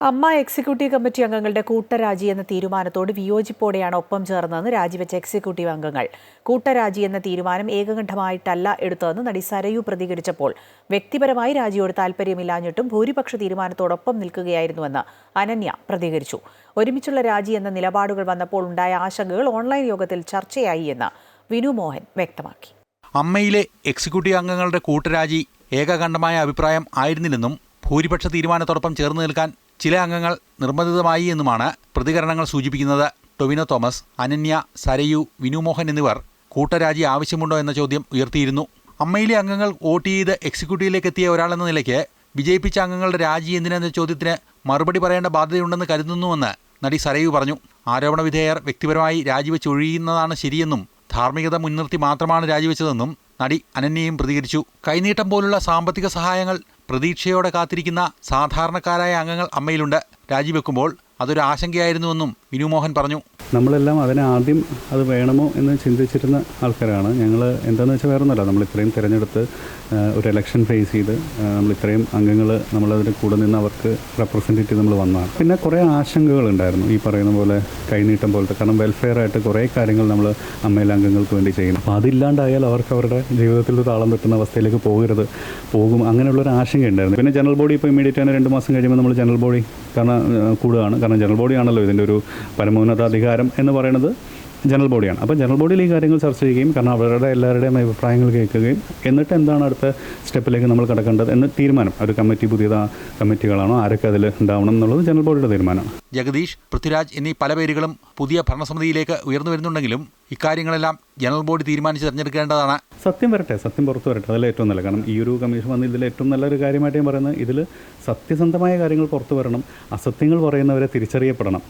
അമ്മ executive committee അംഗങ്ങളുടെ കൂട്ടരാജി എന്ന തീരുമാനത്തോട് വിയോജിപ്പോടെയാണ് ഒപ്പം ചേർന്നതെന്ന് രാജിവെച്ച എക്സിക്യൂട്ടീവ് അംഗങ്ങൾ. കൂട്ടരാജി എന്ന തീരുമാനം ഏകകണ്ഠമായിട്ടല്ല എടുത്തതെന്ന് നടി സരയു പ്രതികരിച്ചപ്പോൾ വ്യക്തിപരമായി രാജിയോട് താൽപ്പര്യമില്ലാഞ്ഞിട്ടും ഭൂരിപക്ഷ തീരുമാനത്തോടൊപ്പം നിൽക്കുകയായിരുന്നുവെന്ന് അനന്യ പ്രതികരിച്ചു. ഒരുമിച്ചുള്ള രാജി എന്ന നിലപാടുകൾ വന്നപ്പോൾ ഉണ്ടായ ആശങ്കകൾ ഓൺലൈൻ യോഗത്തിൽ ചർച്ചയായി എന്ന് വിനു മോഹൻ വ്യക്തമാക്കി. അമ്മയിലെ എക്സിക്യൂട്ടീവ് അംഗങ്ങളുടെ കൂട്ടരാജി ഏകകണ്ഠമായ അഭിപ്രായം ആയിരുന്നില്ലെന്നും ഭൂരിപക്ഷ തീരുമാനത്തോടൊപ്പം ചേർന്ന് നിൽക്കാൻ ചില അംഗങ്ങൾ നിർബന്ധിതമായി എന്നുമാണ് പ്രതികരണങ്ങൾ സൂചിപ്പിക്കുന്നത്. ടൊവിനോ തോമസ് അനന്യ സരയു വിനുമോഹൻ എന്നിവർ കൂട്ടരാജി ആവശ്യമുണ്ടോ എന്ന ചോദ്യം ഉയർത്തിയിരുന്നു. അമ്മയിലെ അംഗങ്ങൾ വോട്ട് ചെയ്ത് എക്സിക്യൂട്ടീവിലേക്ക് എത്തിയ ഒരാളെന്ന നിലയ്ക്ക് വിജയിപ്പിച്ച അംഗങ്ങളുടെ രാജി എന്തിനെന്ന ചോദ്യത്തിന് മറുപടി പറയേണ്ട ബാധ്യതയുണ്ടെന്ന് കരുതുന്നുവെന്ന് നടി സരയു പറഞ്ഞു. ആരോപണ വിധേയർ വ്യക്തിപരമായി രാജിവെച്ച് ഒഴിയുന്നതാണ് ശരിയെന്നും ധാർമ്മികത മുൻനിർത്തി മാത്രമാണ് രാജിവെച്ചതെന്നും നടി അനന്യയും പ്രതികരിച്ചു. കൈനീട്ടം പോലുള്ള സാമ്പത്തിക സഹായങ്ങൾ പ്രതീക്ഷയോടെ കാത്തിരിക്കുന്ന സാധാരണക്കാരായ അംഗങ്ങൾ അമ്മയിലുണ്ട്. രാജിവെക്കുമ്പോൾ അതൊരു ആശങ്കയായിരുന്നുവെന്നും വിനുമോഹൻ പറഞ്ഞു. നമ്മളെല്ലാം അതിനെ ആദ്യം അത് വേണമോ എന്ന് ചിന്തിച്ചിരുന്ന ആൾക്കാരാണ്. ഞങ്ങൾ എന്താണെന്ന് വെച്ചാൽ വേറെ ഒന്നുമല്ല നമ്മൾ ഇത്രയും തിരഞ്ഞെടുത്ത് ഒരു ഇലക്ഷൻ ഫേസ് ചെയ്ത് നമ്മൾ ഇത്രയും അംഗങ്ങൾ നമ്മളതിന്റെ കൂടെ നിന്ന് അവർക്ക് റെപ്രസെന്റ് നമ്മൾ വന്നതാണ്. പിന്നെ കുറേ ആശങ്കകൾ ഉണ്ടായിരുന്നു ഈ പറയുന്ന പോലെ കൈനീട്ടം പോലത്തെ. കാരണം വെൽഫെയർ ആയിട്ട് കുറേ കാര്യങ്ങൾ നമ്മൾ അമ്മയിലെ അംഗങ്ങൾക്ക് വേണ്ടി ചെയ്യുന്നു. അപ്പോൾ അതില്ലാണ്ടായാൽ അവർക്ക് അവരുടെ ജീവിതത്തിൽ താളം തെട്ടുന്ന അവസ്ഥയിലേക്ക് പോകരുത്. പോകും. അങ്ങനെയുള്ളൊരു ആശങ്ക ഉണ്ടായിരുന്നു. പിന്നെ ജനറൽ ബോഡി ഇപ്പോൾ ഇമ്മീഡിയറ്റ് ആയിട്ട് രണ്ട് മാസം കഴിയുമ്പോൾ നമ്മൾ ജനറൽ ബോഡി കാരണം കൂടുകയാണ്. കാരണം ജനറൽ ബോഡി ആണല്ലോ ഇതിന്റെ ഒരു പരമോന്നത അധികാരം എന്ന് പറയുന്നത് ജനറൽ ബോഡിയാണ്. അപ്പോൾ ജനറൽ ബോഡിയിൽ ഈ കാര്യങ്ങൾ ചർച്ച ചെയ്യുകയും കാരണം അവരുടെ എല്ലാവരുടെയും അഭിപ്രായങ്ങൾ കേൾക്കുകയും എന്നിട്ട് എന്താണ് അടുത്ത സ്റ്റെപ്പിലേക്ക് നമ്മൾ കിടക്കേണ്ടത് എന്ന് തീരുമാനം. ഒരു കമ്മിറ്റി പുതിയ കമ്മിറ്റികളാണോ ആരൊക്കെ അതിൽ ഉണ്ടാവണം എന്നുള്ളത് ജനറൽ ബോഡിയുടെ തീരുമാനമാണ്. ജഗദീഷ് പൃഥ്വിരാജ് എന്നീ പല പേരുകളും പുതിയ ഭരണസമിതിയിലേക്ക് ഉയർന്നു വരുന്നുണ്ടെങ്കിലും ഇക്കാര്യങ്ങളെല്ലാം ജനറൽ ബോഡി തീരുമാനിച്ച് തിരഞ്ഞെടുക്കേണ്ടതാണ് സത്യം വരട്ടെ സത്യം പുറത്ത് വരട്ടെ. അതല്ല ഏറ്റവും നല്ല കാരണം ഈ ഒരു കമ്മീഷൻ വന്ന് ഇതിൽ ഏറ്റവും നല്ലൊരു കാര്യമായിട്ട് ഞാൻ പറയുന്നത് ഇതിൽ സത്യസന്ധമായ കാര്യങ്ങൾ പുറത്തു വരണം അസത്യങ്ങൾ പറയുന്നവരെ തിരിച്ചറിയപ്പെടണം.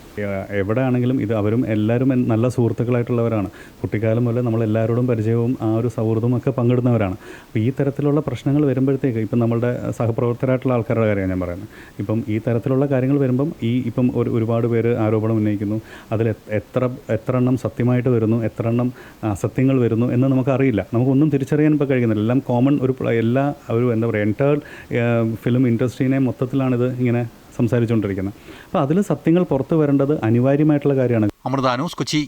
എവിടെ ആണെങ്കിലും ഇത് അവരും എല്ലാവരും നല്ല സുഹൃത്തുക്കളായിട്ടുള്ളവരാണ്. കുട്ടിക്കാലം മുതലേ നമ്മൾ എല്ലാവരോടും പരിചയവും ആ ഒരു സൗഹൃദവും ഒക്കെ പങ്കിടുന്നവരാണ്. അപ്പോൾ ഈ തരത്തിലുള്ള പ്രശ്നങ്ങൾ വരുമ്പോഴത്തേക്ക് ഇപ്പം നമ്മുടെ സഹപ്രവർത്തകരായിട്ടുള്ള ആൾക്കാരുടെ കാര്യമാണ് ഞാൻ പറയുന്നത്. ഇപ്പം ഈ തരത്തിലുള്ള കാര്യങ്ങൾ വരുമ്പം ഈ ഇപ്പം ഒരു ഒരുപാട് പേര് ആരോപണം ഉന്നയിക്കുന്നു. അതിൽ എത്ര എത്ര എണ്ണം സത്യമായിട്ട് വരുന്നു എത്ര എണ്ണം അസത്യങ്ങൾ വരുന്നു എന്ന് നമുക്കറിയില്ല. നമുക്കൊന്നും തിരിച്ചറിയാൻ ഇപ്പോൾ കഴിയുന്നില്ല. എല്ലാം കോമൺ ഒരു എല്ലാ ഒരു എന്താ പറയുക എന്റയർ ഫിലിം ഇൻഡസ്ട്രീനെ മൊത്തത്തിലാണിത് ഇങ്ങനെ സംസാരിച്ചുകൊണ്ടിരിക്കുന്നത്. അപ്പോൾ അതിൽ സത്യങ്ങൾ പുറത്തു വരേണ്ടത് അനിവാര്യമായിട്ടുള്ള കാര്യമാണ്. അമൃതാനൂസ് കൊച്ചി.